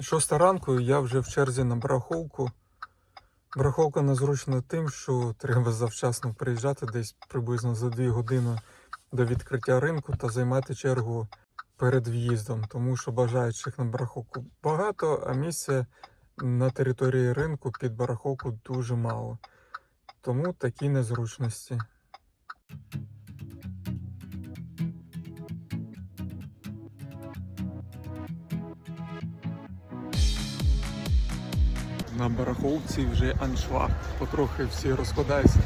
Шоста ранку я вже в черзі на барахолку. Барахолка незручна тим, що треба завчасно приїжджати десь приблизно за 2 години до відкриття ринку та займати чергу перед в'їздом, тому що бажаючих на барахолку багато, а місця на території ринку під барахолку дуже мало. Тому такі незручності. На барахолці вже аншлаг. Потрохи всі розкладаються.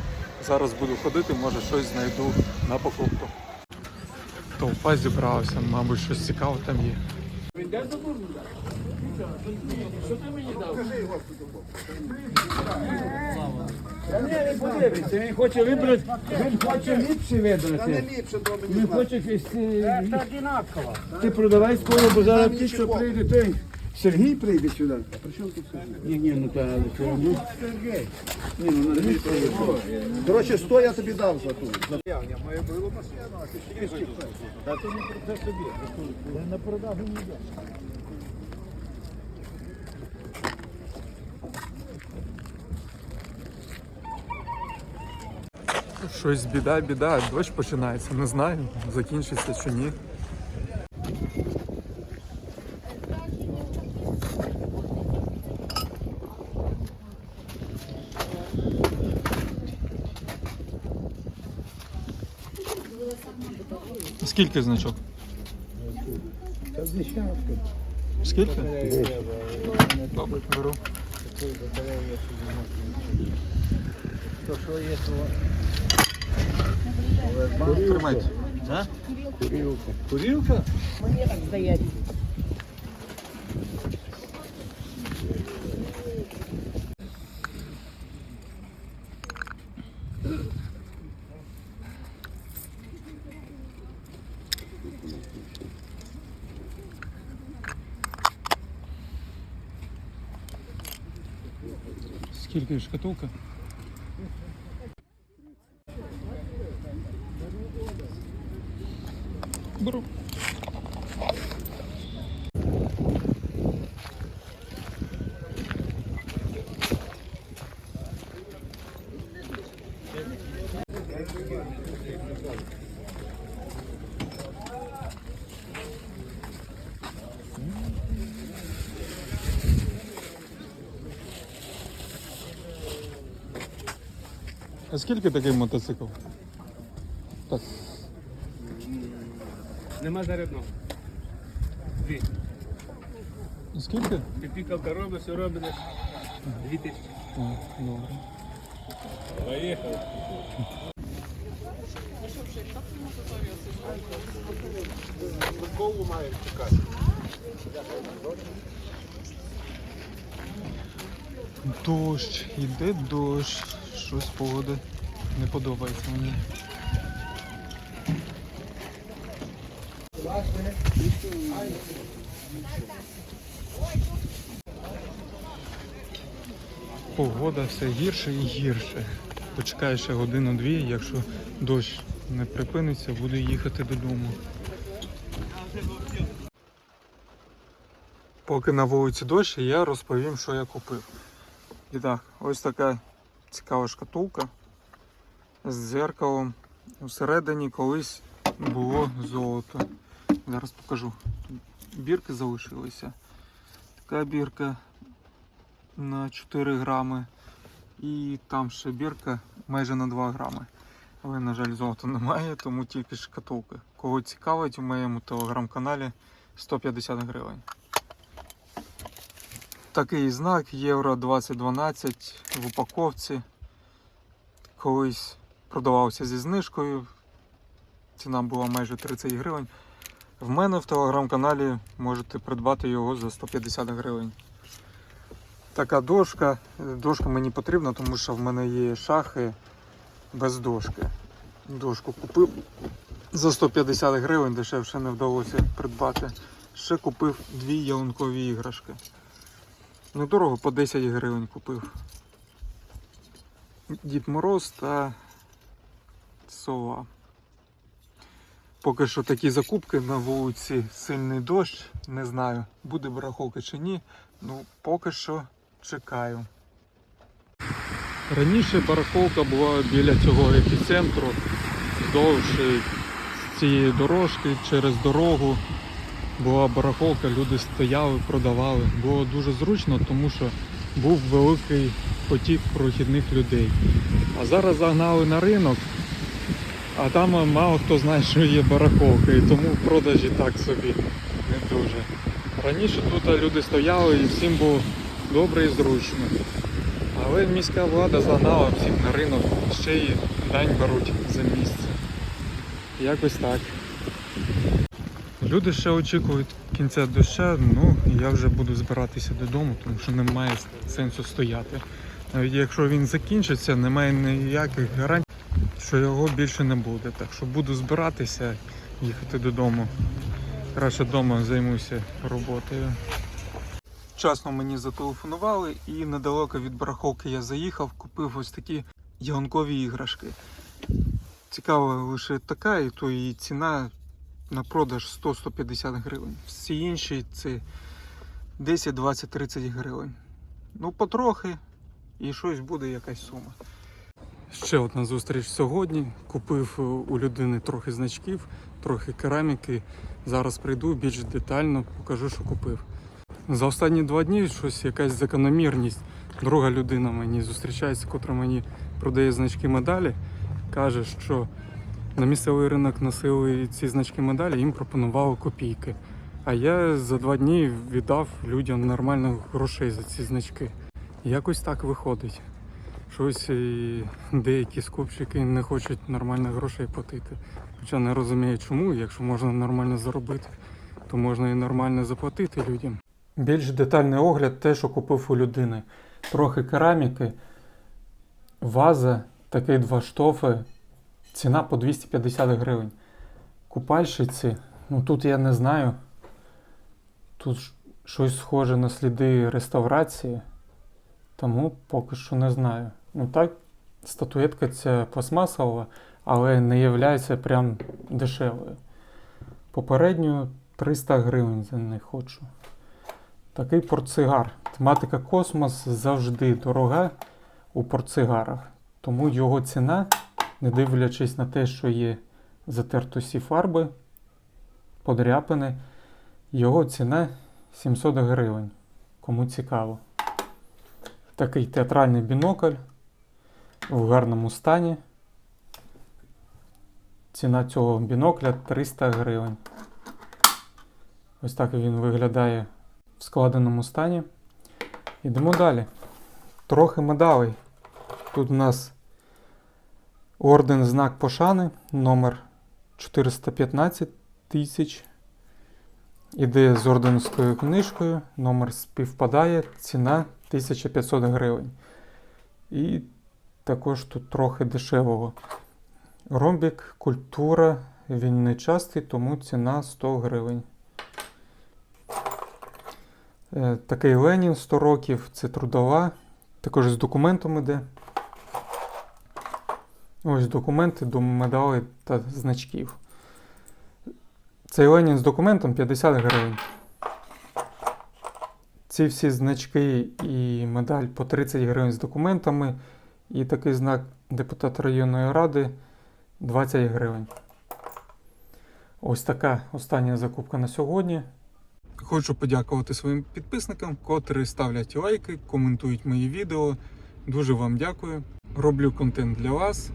Зараз буду ходити, може щось знайду на покупку. Толпа зібралася, мабуть, щось цікаве там є. Та ні, не подивиться, він хоче вибрати, він хоче ліпше вибрати. ліпше до мені. Він хоче якесь... Це одинаково. Ти продавай скоро, бо зараз ті, що прийде, той Сергій прийде сюди. А при чому тут Сергій? Ні, ні, ну та, але все одно. Сергій. Ні, ну на дві Коротше, 100 я тобі дав за ту. За На продажу не йде. Щось біда, біда, дощ починається, не знаю, закінчиться чи ні. Скільки значок? Та десятка. Скільки? Добре, беру. То що є, то... Тримайте. А? Курілка. Курілка? Скільки шкатулка? Беру. А скільки такий мотоцикл? Так. Нема зарядного. Дві. Скільки? Ти пікалка робиш, все робиш. Дві тисячі. О, добре. Поїхали. Футболу маємо чекати. Дощ, іде дощ. Щось погода не подобається мені. Погода все гірше і гірше. Почекаю ще годину-дві, якщо дощ не припиниться, буду їхати додому. Поки на вулиці дощ, я розповім, що я купив. І так, ось така цікава шкатулка з дзеркалом. Всередині колись було золото. Зараз покажу. Бірки залишилися. Така бірка на 4 грами. І там ще бірка майже на 2 грами. Але, на жаль, золота немає, тому тільки шкатулка. Кого цікавить, у моєму телеграм-каналі 150 гривень. Такий знак Євро 2012 в упаковці. Колись продавався зі знижкою. Ціна була майже 30 гривень. В мене в телеграм-каналі можете придбати його за 150 гривень. Така дошка. Дошка мені потрібна, тому що в мене є шахи без дошки. Дошку купив за 150 гривень, дешевше не вдалося придбати. Ще купив дві ялинкові іграшки. Недорого по 10 гривень купив. Дід Мороз та сова. Поки що такі закупки на вулиці сильний дощ. Не знаю, буде барахолка чи ні. Ну, поки що чекаю. Раніше барахолка була біля цього епіцентру, вздовж цієї дорожки, через дорогу. Була барахолка, люди стояли, продавали. Було дуже зручно, тому що був великий потік прохідних людей. А зараз загнали на ринок, а там мало хто знає, що є барахолка, і тому в продажі так собі не дуже. Раніше тут люди стояли і всім було добре і зручно. Але міська влада загнала всіх на ринок, ще й дань беруть за місце. Якось так. Люди ще очікують кінця доща, ну я вже буду збиратися додому, тому що немає сенсу стояти. Навіть якщо він закінчиться, немає ніяких гарантій, що його більше не буде. Так що буду збиратися, їхати додому. Краще вдома займуся роботою. Вчасно мені зателефонували і недалеко від барахолки я заїхав, купив ось такі ялинкові іграшки. Цікава лише така, і то її ціна на продаж 100-150 гривень. Всі інші це 10, 20, 30 гривень. Ну, потрохи, і щось буде якась сума. Ще одна зустріч сьогодні. Купив е, у людини трохи значків, трохи кераміки. Зараз прийду більш детально, покажу, що купив. За останні два дні щось якась закономірність. Друга людина мені зустрічається, котра мені продає значки медалі. Каже, що на місцевий ринок носили ці значки медалі, їм пропонували копійки. А я за два дні віддав людям нормально грошей за ці значки. Якось так виходить. Щось і деякі скупщики не хочуть нормально грошей платити. Хоча не розумію чому, якщо можна нормально заробити, то можна і нормально заплатити людям. Більш детальний огляд те, що купив у людини. Трохи кераміки, ваза, такий два штофи, ціна по 250 гривень. Купальщиці, ну тут я не знаю. Тут щось схоже на сліди реставрації, тому поки що не знаю. Ну так, статуетка ця пластмасова, але не є прям дешевою. Попередньо 300 гривень за них хочу. Такий портсигар. Тематика космос завжди дорога у портсигарах. Тому його ціна, не дивлячись на те, що є затертості фарби, подряпини, його ціна 700 гривень. Кому цікаво. Такий театральний бінокль в гарному стані. Ціна цього бінокля 300 гривень. Ось так він виглядає в складеному стані. Йдемо далі. Трохи медалей. Тут у нас орден знак пошани, номер 415 тисяч. Іде з орденською книжкою, номер співпадає, ціна 1500 гривень. І також тут трохи дешевого. Ромбік, культура, він не частий, тому ціна 100 гривень. Е, Такий Ленін 100 років, це трудова. Також з документом іде. Ось документи до медалей та значків. Цей Ленін з документом 50 гривень. Ці всі значки і медаль по 30 гривень з документами. І такий знак депутата районної ради 20 гривень. Ось така остання закупка на сьогодні. Хочу подякувати своїм підписникам, котрі ставлять лайки, коментують мої відео. Дуже вам дякую. Роблю контент для вас.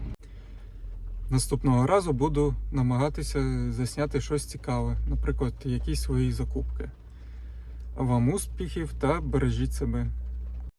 Наступного разу буду намагатися засняти щось цікаве, наприклад, якісь свої закупки. Вам успіхів та бережіть себе.